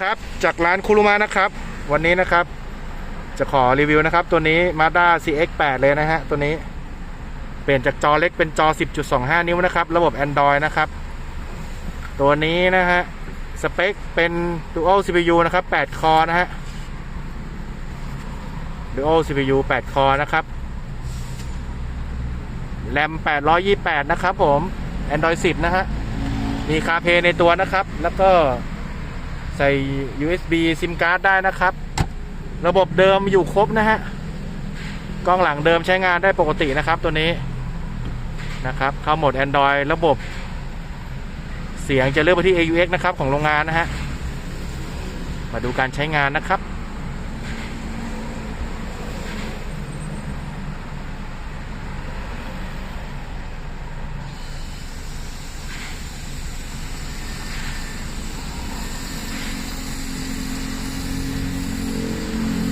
ครับ จากร้านคุรุมะนะครับ วันนี้นะครับ จะขอรีวิวนะครับ ตัวนี้ Mazda CX-8 เลยนะฮะ ตัวนี้ เปลี่ยนจากจอเล็กเป็นจอ 10.25 นิ้วนะครับ ระบบ Android นะครับ ตัวนี้นะฮะ สเปคเป็น Dual CPU นะครับ 8 คอนะฮะ Dual CPU 8 คอนะครับแรม 828 นะครับผม Android 10 นะฮะ มีคาเพในตัวนะครับ แล้วก็ ใส่ USB ซิมการ์ดได้นะครับ ระบบเดิมอยู่ครบนะฮะกล้องหลังเดิมใช้งานได้ปกตินะครับตัวนี้นะครับเข้าโหมด Android ระบบ เสียงจะเลือกไปที่ AUX นะครับของโรงงานนะฮะมาดูการใช้งานนะครับ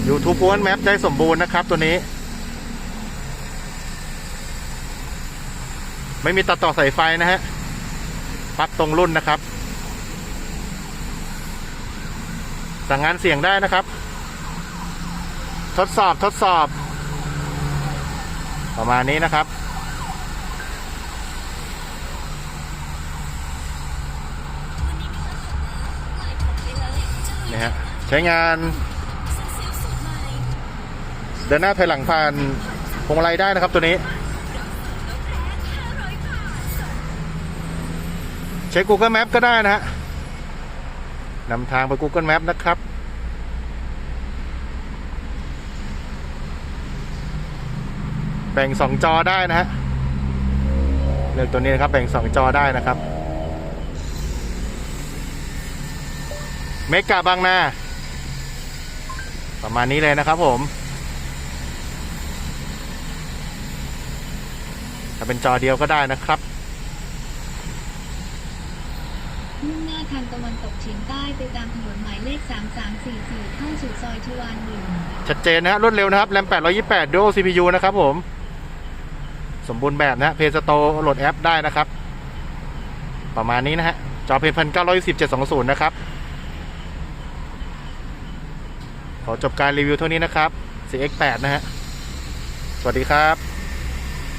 YouTube Google Map ได้สมบูรณ์นะครับตัวนี้ ไม่มีตัดต่อสายไฟนะฮะปลั๊กตรงรุ่นนะครับ สั่งงานเสียงได้นะครับ ทดสอบทดสอบ ประมาณนี้นะครับนี่ฮะใช้งาน เดินหน้าถอยหลังผ่านพวงมาลัยได้นะครับตัวนี้ใช้ Google Map ก็ได้นะฮะนำทางไป Google Map นะครับ แบ่งสองจอได้นะฮะเลือกตัวนี้นะครับ แบ่งสองจอได้นะครับ เมกะบางนาประมาณนี้เลยนะครับผม ถ้า เป็นจอเดียวก็ได้นะครับมุ่งหน้าทางตะวันตกเฉียงใต้ไปตามถนนหมายเลข 3344 เข้าสู่ซอยทวารหนึ่งชัดเจนนะฮะรวดเร็วนะครับแรม828 Dual CPU นะครับผม สมบูรณ์แบบนะฮะเพย์สโตโหลดแอปได้นะครับ ประมาณนี้นะฮะ จอเพย์พันเก้าร้อยสิบเจ็ดสองศูนย์นะครับ ขอจบการรีวิวเท่านี้นะครับ CX8 นะฮะ สวัสดีครับ